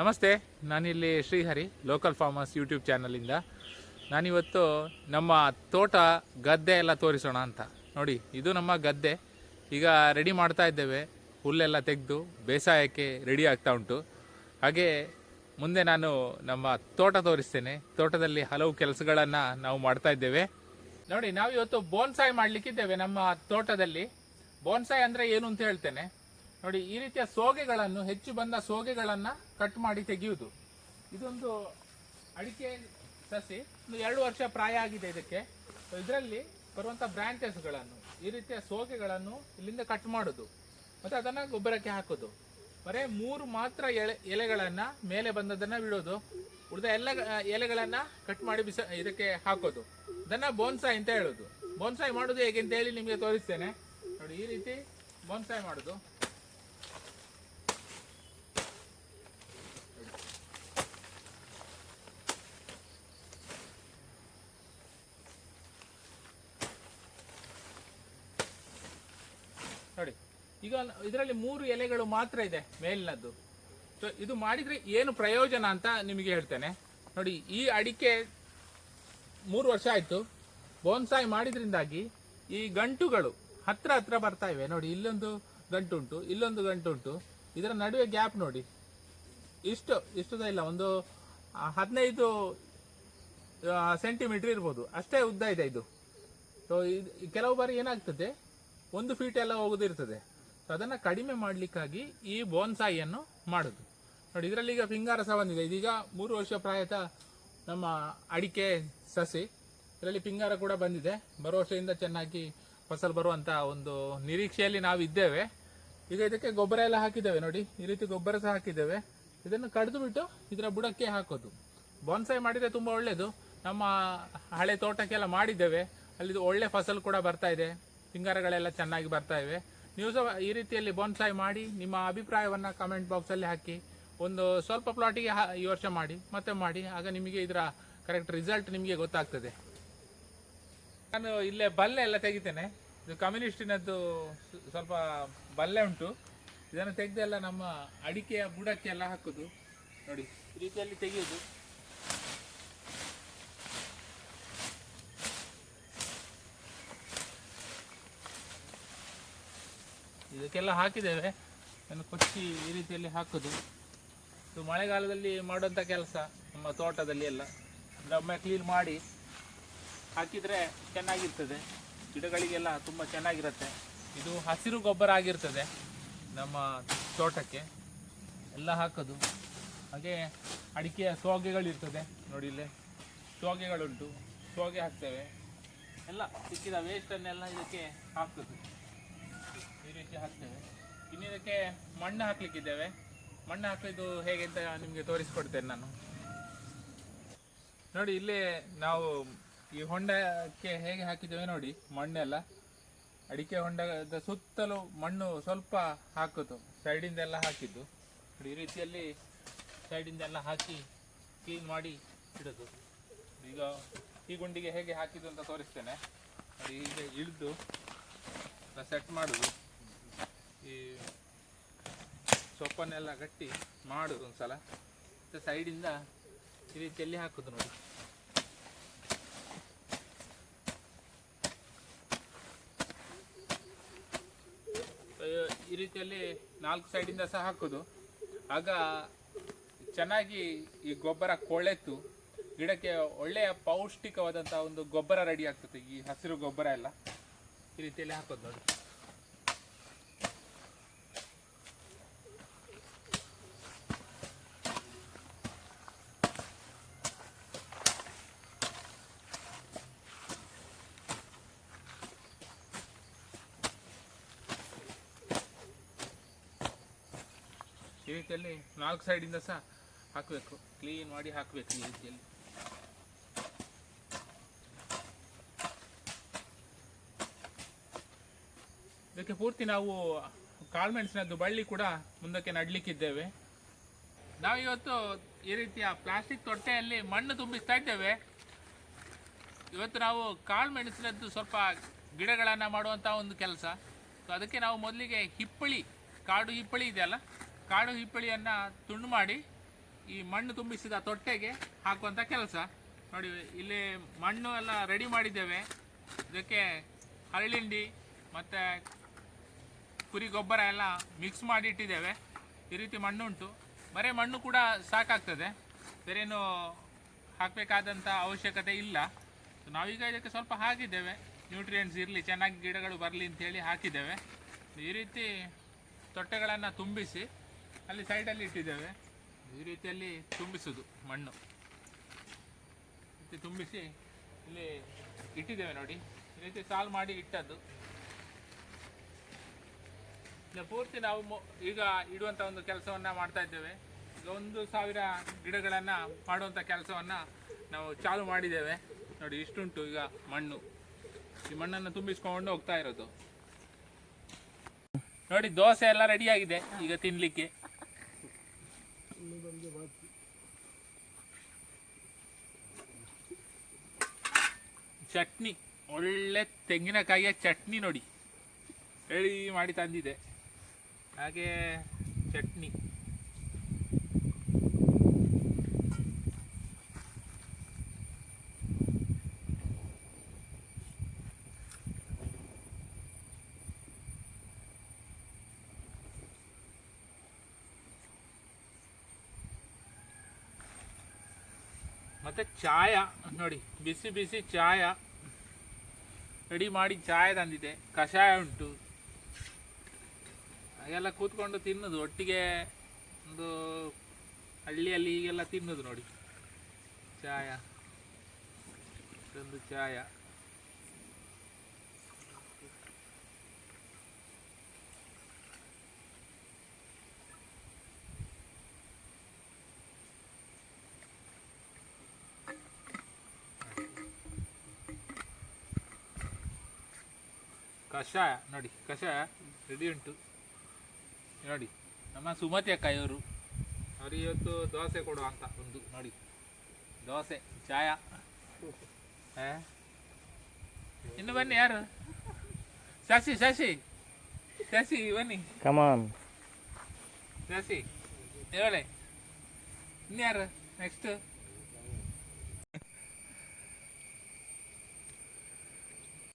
ನಮಸ್ತೆ, ನಾನಿಲ್ಲಿ Srihari local farmers YouTube ಚಾನಲಿಂದ ನಾನಿವತ್ತು ನಮ್ಮ ತೋಟ ಗದ್ದೆ ಎಲ್ಲ ತೋರಿಸೋಣ ಅಂತ. ನೋಡಿ, ಇದು ನಮ್ಮ ಗದ್ದೆ. ಈಗ ರೆಡಿ ಮಾಡ್ತಾ ಇದ್ದೇವೆ. ಹುಲ್ಲೆಲ್ಲ ತೆಗೆದು ಬೇಸಾಯಕ್ಕೆ ರೆಡಿ ಆಗ್ತಾ ಉಂಟು. ಹಾಗೆ ಮುಂದೆ ನಾನು ನಮ್ಮ ತೋಟ ತೋರಿಸ್ತೇನೆ. ತೋಟದಲ್ಲಿ ಹಲವು ಕೆಲಸಗಳನ್ನು ನಾವು ಮಾಡ್ತಾ ಇದ್ದೇವೆ. ನೋಡಿ ನಾವು ಇವತ್ತು ಮಾಡಲಿಕ್ಕಿದ್ದೇವೆ ಮಾಡ್ಲಿಕ್ಕಿದ್ದೇವೆ ನಮ್ಮ ತೋಟದಲ್ಲಿ. ಬೋನ್ಸಾಯಿ ಅಂದರೆ ಏನು ಅಂತ ಹೇಳ್ತೇನೆ. ನೋಡಿ, ಈ ರೀತಿಯ ಸೋಗೆಗಳನ್ನು, ಹೆಚ್ಚು ಬಂದ ಸೋಗೆಗಳನ್ನು ಕಟ್ ಮಾಡಿ ತೆಗೆಯುವುದು. ಇದೊಂದು ಅಡಿಕೆ ಸಸಿ, ಒಂದು ಎರಡು ವರ್ಷ ಪ್ರಾಯ ಆಗಿದೆ ಇದಕ್ಕೆ. ಇದರಲ್ಲಿ ಬರುವಂಥ ಬ್ರಾಂಚಸ್ಗಳನ್ನು ಈ ರೀತಿಯ ಸೋಗೆಗಳನ್ನು ಇಲ್ಲಿಂದ ಕಟ್ ಮಾಡೋದು. ಮತ್ತೆ ಅದನ್ನ ಗೊಬ್ಬರಕ್ಕೆ ಹಾಕೋದು. ಬರೇ ಮೂರು ಮಾತ್ರ ಎಲೆ ಎಲೆಗಳನ್ನು ಮೇಲೆ ಬಂದದನ್ನು ಬಿಡೋದು. ಉಳಿದ ಎಲ್ಲ, ಎಲೆಗಳನ್ನು ಕಟ್ ಮಾಡಿ ಬಿಸ, ಇದಕ್ಕೆ ಹಾಕೋದು. ಅದನ್ನ ಬೋನ್ಸಾಯಿ ಅಂತ ಹೇಳೋದು. ಬೋನ್ಸಾಯಿ ಮಾಡೋದು ಹೇಗೆ ಅಂತ ಹೇಳಿ ನಿಮಗೆ ತೋರಿಸ್ತೇನೆ. ನೋಡಿ, ಈ ರೀತಿ ಬೋನ್ಸಾಯಿ ಮಾಡೋದು ನೋಡಿ ಈಗ ಇದರಲ್ಲಿ ಮೂರು ಎಲೆಗಳು ಮಾತ್ರ ಇದೆ ಮೇಲಿನದ್ದು. ಸೊ ಇದು ಮಾಡಿದ್ರೆ ಏನು ಪ್ರಯೋಜನ ಅಂತ ನಿಮಗೆ ಹೇಳ್ತೇನೆ. ನೋಡಿ, ಈ ಅಡಿಕೆ ಮೂರು ವರ್ಷ ಆಯ್ತು. ಬೋನ್ಸಾಯಿ ಮಾಡಿದ್ರಿಂದಾಗಿ ಈ ಗಂಟುಗಳು ಹತ್ರ ಹತ್ರ ಬರ್ತಾ ಇವೆ. ನೋಡಿ, ಇಲ್ಲೊಂದು ಗಂಟುಂಟು ಇಲ್ಲೊಂದು ಗಂಟುಂಟು. ಇದರ ನಡುವೆ ಗ್ಯಾಪ್ ನೋಡಿ. ಇಷ್ಟು, ಇಷ್ಟುದ ಇಲ್ಲ, ಒಂದು ಹದಿನೈದು ಸೆಂಟಿಮೀಟರ್ ಇರ್ಬೋದು. ಅಷ್ಟೇ ಉದ್ದ ಇದೆ ಇದು. ಸೊ ಇದು ಕೆಲವು ಬಾರಿ ಏನಾಗ್ತದೆ? ಒಂದು ಫೀಟ್ ಎಲ್ಲ ಹೋಗೋದಿರ್ತದೆ. ಸೊ ಅದನ್ನ ಕಡಿಮೆ ಮಾಡಲಿಕ್ಕಾಗಿ ಈ ಬೋನ್ಸಾಯಿಯನ್ನು ಮಾಡುದು. ನೋಡಿ, ಇದರಲ್ಲಿ ಈಗ ಫಿಂಗಾರ ಸಹ ಬಂದಿದೆ. ಇದೀಗ ಮೂರು ವರ್ಷ ಪ್ರಾಯತ ನಮ್ಮ ಅಡಿಕೆ ಸಸಿ, ಇದರಲ್ಲಿ ಫಿಂಗಾರ ಕೂಡ ಬಂದಿದೆ. ಬರೋ ವರ್ಷದಿಂದ ಚೆನ್ನಾಗಿ ಫಸಲು ಬರುವಂತ ಒಂದು ನಿರೀಕ್ಷೆಯಲ್ಲಿ ನಾವು ಇದ್ದೇವೆ. ಈಗ ಇದಕ್ಕೆ ಗೊಬ್ಬರ ಎಲ್ಲ ಹಾಕಿದ್ದೇವೆ. ನೋಡಿ, ಈ ರೀತಿ ಗೊಬ್ಬರ ಸಹ ಹಾಕಿದ್ದೇವೆ. ಇದನ್ನು ಕಡಿದು ಬಿಟ್ಟು ಇದರ ಬುಡಕ್ಕೆ ಹಾಕೋದು. ಬೋನ್ಸಾಯಿ ಮಾಡಿದ್ರೆ ತುಂಬಾ ಒಳ್ಳೇದು. ನಮ್ಮ ಹಳೆ ತೋಟಕ್ಕೆಲ್ಲ ಮಾಡಿದ್ದೇವೆ. ಅಲ್ಲಿ ಒಳ್ಳೆ ಫಸಲು ಕೂಡ ಬರ್ತಾ ಇದೆ. ಫಿಂಗಾರಗಳೆಲ್ಲ ಚೆನ್ನಾಗಿ ಬರ್ತಾ ಇವೆ. ನೀವು ಸಹ ಈ ರೀತಿಯಲ್ಲಿ ಬಾನ್ಸಾಯಿ ಮಾಡಿ, ನಿಮ್ಮ ಅಭಿಪ್ರಾಯವನ್ನು ಕಮೆಂಟ್ ಬಾಕ್ಸಲ್ಲಿ ಹಾಕಿ, ಒಂದು ಸ್ವಲ್ಪ ಪ್ಲಾಟಿಗೆ ಈ ವರ್ಷ ಮಾಡಿ, ಮತ್ತೆ ಮಾಡಿ, ಆಗ ನಿಮಗೆ ಇದರ ಕರೆಕ್ಟ್ ರಿಸಲ್ಟ್ ನಿಮಗೆ ಗೊತ್ತಾಗ್ತದೆ. ನಾನು ಇಲ್ಲೇ ಬಲ್ಲೆ ಎಲ್ಲ ತೆಗಿತೇನೆ. ಇದು ಕಮ್ಯುನಿಸ್ಟಿನದ್ದು ಸ್ವ- ಸ್ವಲ್ಪ ಬಲ್ಲೆ ಉಂಟು. ಇದನ್ನು ತೆಗೆದೆಲ್ಲ ನಮ್ಮ ಅಡಿಕೆಯ ಬುಡಕ್ಕೆ ಎಲ್ಲ ಹಾಕುದು. ನೋಡಿ, ಈ ರೀತಿಯಲ್ಲಿ ತೆಗೆಯುವುದು ಇದಕ್ಕೆಲ್ಲ ಹಾಕಿದ್ದೇವೆ. ಅದನ್ನು ಕೊಚ್ಚಿ ಈ ರೀತಿಯಲ್ಲಿ ಹಾಕೋದು. ಇದು ಮಳೆಗಾಲದಲ್ಲಿ ಮಾಡುವಂಥ ಕೆಲಸ ನಮ್ಮ ತೋಟದಲ್ಲಿ ಎಲ್ಲ. ಒಮ್ಮೆ ಕ್ಲೀನ್ ಮಾಡಿ ಹಾಕಿದರೆ ಚೆನ್ನಾಗಿರ್ತದೆ. ಗಿಡಗಳಿಗೆಲ್ಲ ತುಂಬ ಚೆನ್ನಾಗಿರುತ್ತೆ. ಇದು ಹಸಿರು ಗೊಬ್ಬರ ಆಗಿರ್ತದೆ ನಮ್ಮ ತೋಟಕ್ಕೆ. ಎಲ್ಲ ಹಾಕೋದು. ಹಾಗೆ ಅಡಿಕೆಯ ಸೋಗೆಗಳಿರ್ತದೆ ನೋಡಿ ಇಲ್ಲೇ ಸೋಗೆಗಳುಂಟು ಸೋಗೆ ಹಾಕ್ತೇವೆ. ಎಲ್ಲ ಸಿಕ್ಕಿದ ವೇಸ್ಟನ್ನೆಲ್ಲ ಇದಕ್ಕೆ ಹಾಕೋದು. ರೀತಿ ಹಾಕ್ತೇವೆ. ಇನ್ನು ಇದಕ್ಕೆ ಮಣ್ಣು ಹಾಕ್ಲಿಕ್ಕಿದ್ದೇವೆ. ಮಣ್ಣು ಹಾಕಲಿದ್ದು ಹೇಗೆ ಅಂತ ನಿಮಗೆ ತೋರಿಸ್ಕೊಡ್ತೇನೆ ನಾನು. ನೋಡಿ, ಇಲ್ಲಿ ನಾವು ಈ ಹೊಂಡಕ್ಕೆ ಹೇಗೆ ಹಾಕಿದ್ದೇವೆ ನೋಡಿ, ಮಣ್ಣೆಲ್ಲ. ಅಡಿಕೆ ಹೊಂಡದ ಸುತ್ತಲೂ ಮಣ್ಣು ಸ್ವಲ್ಪ ಹಾಕೋದು, ಸೈಡಿಂದೆಲ್ಲ ಹಾಕಿದ್ದು. ಈ ರೀತಿಯಲ್ಲಿ ಸೈಡಿಂದೆಲ್ಲ ಹಾಕಿ ಕ್ಲೀನ್ ಮಾಡಿ ಇಡೋದು. ಈಗ ಈ ಗುಂಡಿಗೆ ಹೇಗೆ ಹಾಕಿದ್ದು ಅಂತ ತೋರಿಸ್ತೇನೆ. ಹೀಗೆ ಇಳಿದು ಸೆಟ್ ಮಾಡುದು. ಈ ಸೊಪ್ಪನ್ನೆಲ್ಲ ಗಟ್ಟಿ ಒಂದು ಸಲ ಮತ್ತು ಸೈಡಿಂದ ಈ ರೀತಿಯಲ್ಲಿ ಹಾಕೋದು ನೋಡಿ. ಈ ರೀತಿಯಲ್ಲಿ ನಾಲ್ಕು ಸೈಡಿಂದ ಸಹ ಹಾಕೋದು. ಆಗ ಚೆನ್ನಾಗಿ ಈ ಗೊಬ್ಬರ ಕೊಳೆತು. ಗಿಡಕ್ಕೆ ಒಳ್ಳೆಯ ಪೌಷ್ಟಿಕವಾದಂಥ ಒಂದು ಗೊಬ್ಬರ ರೆಡಿ ಆಗ್ತದೆ, ಈ ಹಸಿರು ಗೊಬ್ಬರ ಎಲ್ಲ. ಈ ರೀತಿಯಲ್ಲಿ ಹಾಕೋದು ನೋಡಿ. ರೀತಿಯಲ್ಲಿ ನಾಲ್ಕು ಸೈಡಿಂದ ಸಹ ಹಾಕಬೇಕು. ಕ್ಲೀನ್ ಮಾಡಿ ಹಾಕಬೇಕು ಈ ರೀತಿಯಲ್ಲಿ. ಇದಕ್ಕೆ ಪೂರ್ತಿ ನಾವು ಕಾಳುಮೆಣಸಿನದ್ದು ಬಳ್ಳಿ ಕೂಡ ಮುಂದಕ್ಕೆ ನಡ್ಲಿಕ್ಕಿದ್ದೇವೆ. ನಾವು ಇವತ್ತು ಈ ರೀತಿಯ ಪ್ಲಾಸ್ಟಿಕ್ ತೊಟ್ಟೆಯಲ್ಲಿ ಮಣ್ಣು ತುಂಬಿಸ್ತಾ ಇದ್ದೇವೆ. ಇವತ್ತು ನಾವು ಕಾಳು ಮೆಣಸಿನದ್ದು ಸ್ವಲ್ಪ ಗಿಡಗಳನ್ನು ಮಾಡುವಂಥ ಒಂದು ಕೆಲಸ. ಸೊ ಅದಕ್ಕೆ ನಾವು ಮೊದಲಿಗೆ ಹಿಪ್ಪಳಿ, ಕಾಡು ಹಿಪ್ಪಳಿ ಇದೆಯಲ್ಲ ಕಾಡು ಹಿಪ್ಪಳಿಯನ್ನು ತುಂಡು ಮಾಡಿ ಈ ಮಣ್ಣು ತುಂಬಿಸಿದ ತೊಟ್ಟೆಗೆ ಹಾಕುವಂಥ ಕೆಲಸ. ನೋಡಿ, ಇಲ್ಲಿ ಮಣ್ಣು ಎಲ್ಲ ರೆಡಿ ಮಾಡಿದ್ದೇವೆ. ಇದಕ್ಕೆ ಹರಳಿಂಡಿ ಮತ್ತು ಕುರಿ ಗೊಬ್ಬರ ಎಲ್ಲ ಮಿಕ್ಸ್ ಮಾಡಿ ಇಟ್ಟಿದ್ದೇವೆ ಈ ರೀತಿ ಮಣ್ಣು ಉಂಟು ಬರೀ ಮಣ್ಣು ಕೂಡ ಸಾಕಾಗ್ತದೆ. ಬೇರೇನು ಹಾಕಬೇಕಾದಂಥ ಅವಶ್ಯಕತೆ ಇಲ್ಲ. ನಾವೀಗ ಇದಕ್ಕೆ ಸ್ವಲ್ಪ ಹಾಕಿದ್ದೇವೆ. ನ್ಯೂಟ್ರಿಯೆಂಟ್ಸ್ ಇರಲಿ, ಚೆನ್ನಾಗಿ ಗಿಡಗಳು ಬರಲಿ ಅಂತೇಳಿ ಹಾಕಿದ್ದೇವೆ. ಈ ರೀತಿ ತೊಟ್ಟೆಗಳನ್ನು ತುಂಬಿಸಿ ಅಲ್ಲಿ ಸೈಡಲ್ಲಿ ಇಟ್ಟಿದ್ದೇವೆ. ಈ ರೀತಿಯಲ್ಲಿ ತುಂಬಿಸೋದು ಮಣ್ಣು. ಮತ್ತೆ ತುಂಬಿಸಿ ಇಲ್ಲಿ ಇಟ್ಟಿದ್ದೇವೆ ನೋಡಿ. ಈ ರೀತಿ ಸಾಲ್ ಮಾಡಿ ಇಟ್ಟದ್ದು. ಪೂರ್ತಿ ನಾವು ಈಗ ಇಡುವಂಥ ಒಂದು ಕೆಲಸವನ್ನು ಮಾಡ್ತಾ ಇದ್ದೇವೆ. ಈಗ ಒಂದು ಸಾವಿರ ಗಿಡಗಳನ್ನು ಮಾಡುವಂಥ ಕೆಲಸವನ್ನು ನಾವು ಚಾಲು ಮಾಡಿದ್ದೇವೆ. ನೋಡಿ, ಇಷ್ಟುಂಟು ಈಗ ಮಣ್ಣು. ಈ ಮಣ್ಣನ್ನು ತುಂಬಿಸ್ಕೊಂಡು ಹೋಗ್ತಾ ಇರೋದು. ನೋಡಿ, ದೋಸೆ ಎಲ್ಲ ರೆಡಿಯಾಗಿದೆ ಈಗ ತಿನ್ಲಿಕ್ಕೆ. ಚಟ್ನಿ, ಒಳ್ಳೆ ತೆಂಗಿನಕಾಯಿಯ ಚಟ್ನಿ ನೋಡಿ. ಹೇಳಿ ಮಾಡಿ ತಂದಿದೆ. ಹಾಗೆ ಚಟ್ನಿ. ಮತ್ತೆ ಚಾಯ ನೋಡಿ, ಬಿಸಿ ಬಿಸಿ ಚಾಯ. ರೆಡಿ ಮಾಡಿ ಚಾಯ ತಂದಿದೆ ಕಷಾಯ ಉಂಟು. ಹಾಗೆಲ್ಲ ಕೂತ್ಕೊಂಡು ತಿನ್ನೋದು. ಒಟ್ಟಿಗೆ ಒಂದು ಹಳ್ಳಿಯಲ್ಲಿ ಹೀಗೆಲ್ಲ ತಿನ್ನೋದು ನೋಡಿ. ಚಾಯ. ಇದೊಂದು ಚಾಯ. ಕಷಾಯ ನೋಡಿ ಕಷಾಯ ರೆಡಿ ಉಂಟು. ನೋಡಿ ನಮ್ಮ ಸುಮತಿ ಅಕ್ಕ ಇವರು ಅವ್ರಿಗೆ ಇವತ್ತು ದೋಸೆ ಕೊಡುವ ಅಂತ ಒಂದು ನೋಡಿ. ದೋಸೆ ಚಾಯ? ಇನ್ನು ಬನ್ನಿ ಯಾರು? ಶಶಿ ಶಶಿ ಶಶಿ ಬನ್ನಿ. ಕಮಾನ್. ಶಶಿ ಹೇಳಿ. ಇನ್ಯಾರು ನೆಕ್ಸ್ಟ್